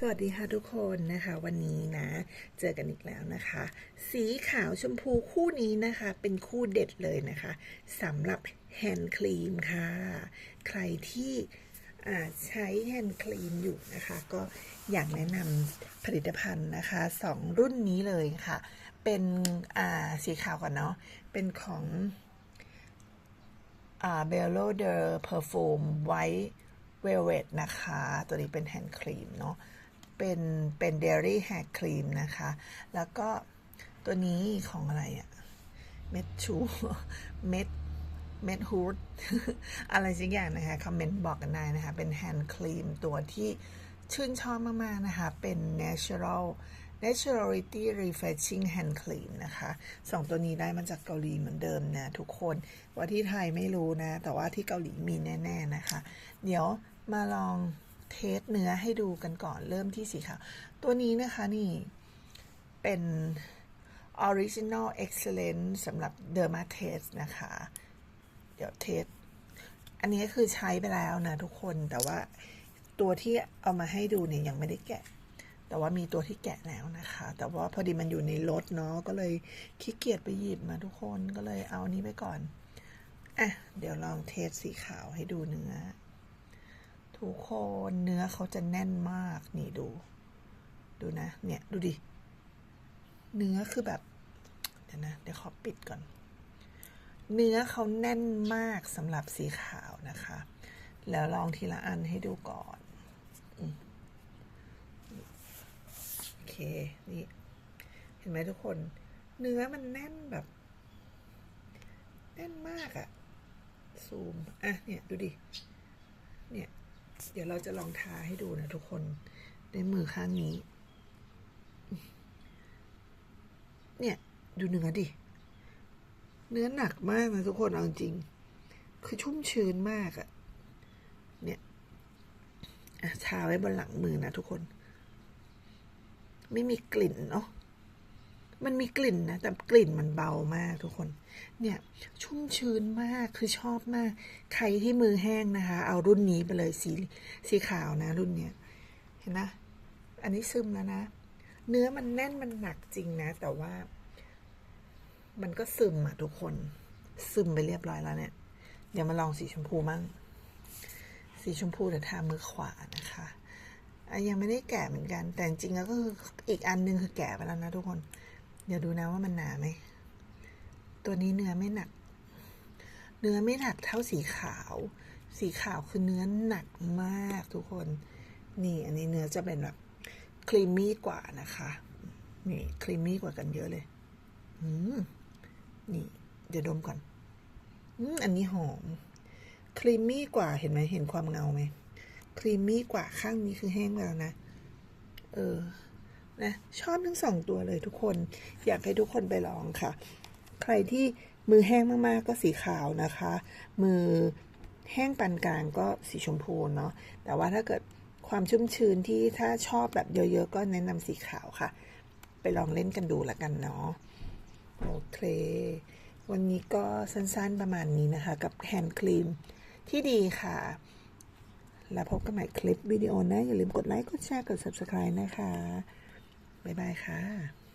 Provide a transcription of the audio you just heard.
สวัสดีค่ะทุกคนนะคะ วันนี้นะ เจอกันอีกแล้วนะคะ สีขาวชมพูคู่นี้นะคะ เป็นคู่เด็ดเลยนะคะสำหรับแฮนด์ครีมค่ะ ใครที่ใช้แฮนด์ครีมอยู่นะคะ ก็อยากแนะนำผลิตภัณฑ์นะคะสองรุ่นนี้เลยค่ะ เป็นสีขาวก่อนเนาะเป็นของอ่า Bello de Perfume White Velvet นะคะ ตัวนี้เป็นแฮนด์ครีมเนาะ เป็นเป็น Dairy Hair Cream นะคะ แล้วก็ตัวนี้ของอะไรอะเม็ดชูเม็ดเม็ดฮูดอะไรสักอย่างนะคะคอมเมนต์บอกกันได้นะคะ เป็นแฮนด์ครีมตัวที่ชื่นชอบมาก ๆ นะคะ เป็น natural naturality refreshing hand cream นะคะสองตัวนี้ได้มาจากเกาหลีเหมือนเดิมนะ ทุกคนว่าที่ไทยไม่รู้นะ แต่ว่าที่เกาหลีมีแน่ ๆ นะคะ เดี๋ยวมาลอง เทสเนื้อให้ดูกันก่อนเริ่มที่สีขาว ตัวนี้นะคะนี่เป็น original excellent สำหรับ derma test นะคะ เดี๋ยวเทส อันนี้คือใช้ไปแล้วนะทุกคนแต่ว่าตัวที่เอามาให้ดูเนี่ยยังไม่ได้แกะ แต่ว่ามีตัวที่แกะแล้วนะคะ แต่ว่าพอดีมันอยู่ในรถเนาะก็เลยขี้เกียจไปหยิบมาทุกคนก็เลยเอานี้ไปก่อนอะเดี๋ยวลองเทสสีขาวให้ดูเนื้อ ทุกคนเนื้อเขาจะแน่นมากนี่ดู ดูนะ เนี่ย ดูดิ เนื้อคือแบบ เดี๋ยวนะ เดี๋ยวขอปิดก่อน เนื้อเขาแน่นมากสำหรับสีขาวนะคะ แล้วลองทีละอันให้ดูก่อนอโอเค นี่ เห็นไหมทุกคน เนื้อมันแน่นแบบ แน่นมากอะซูม อะ เนี่ย ดูดิ เนี่ย เดี๋ยวเราจะลองทาให้ดูนะทุกคนในมือข้างนี้ เนี่ยดูเนื้อดิ เนื้อหนักมากนะทุกคนเอาจริง คือชุ่มชื้นมากอะเนี่ยทาไว้บนหลังมือนะทุกคน ไม่มีกลิ่นเนาะ มันมีกลิ่นนะ แต่กลิ่นมันเบามากทุกคน เนี่ยชุ่มชื้นมากคือชอบมาก ใครที่มือแห้งนะคะ เอารุ่นนี้ไปเลยสีสีขาวนะ รุ่นเนี้ยเห็นนะอันนี้ซึมแล้วนะ เนื้อมันแน่นมันหนักจริงนะ แต่ว่า มันก็ซึมอะทุกคน ซึมไปเรียบร้อยแล้วเนี่ย เดี๋ยวมาลองสีชมพูมั่งสีชมพูเดี๋ยวทามือขวานะคะะยังไม่ได้แกะเหมือนกัน แต่จริงแล้วก็คืออีกอันนึงคือแกะไปแล้วนะทุกคน เดี๋ยวดูนะว่ามันหนาไหม ตัวนี้เนื้อไม่หนัก เนื้อไม่หนักเท่าสีขาว สีขาวคือเนื้อหนักมากทุกคน นี่อันนี้เนื้อจะเป็นแบบครีมมี่กว่านะคะ นี่ครีมมี่กว่ากันเยอะเลย อืม นี่ เดี๋ยวดมก่อน อืม อันนี้หอม ครีมมี่กว่า เห็นไหมเห็นความเงาไหม ครีมมี่กว่าข้างนี้คือแห้งแล้วนะ เออ นะชอบทั้งสองตัวเลยทุกคน อยากให้ทุกคนไปลองค่ะ ใครที่มือแห้งมากๆก็สีขาวนะคะ มือแห้งปานกลางก็สีชมพูเนาะแต่ว่าถ้าเกิดความชุ่มชื้นที่ถ้าชอบแบบเยอะๆ ก็แนะนำสีขาวค่ะ ไปลองเล่นกันดูละกันเนาะโอเค วันนี้ก็สั้นๆประมาณนี้นะคะ กับแฮนด์ครีมที่ดีค่ะ แล้วพบกันใหม่คลิปวิดีโอนะ อย่าลืมกดไลค์ กดแชร์ กด subscribe นะคะ บ๊ายบายค่ะ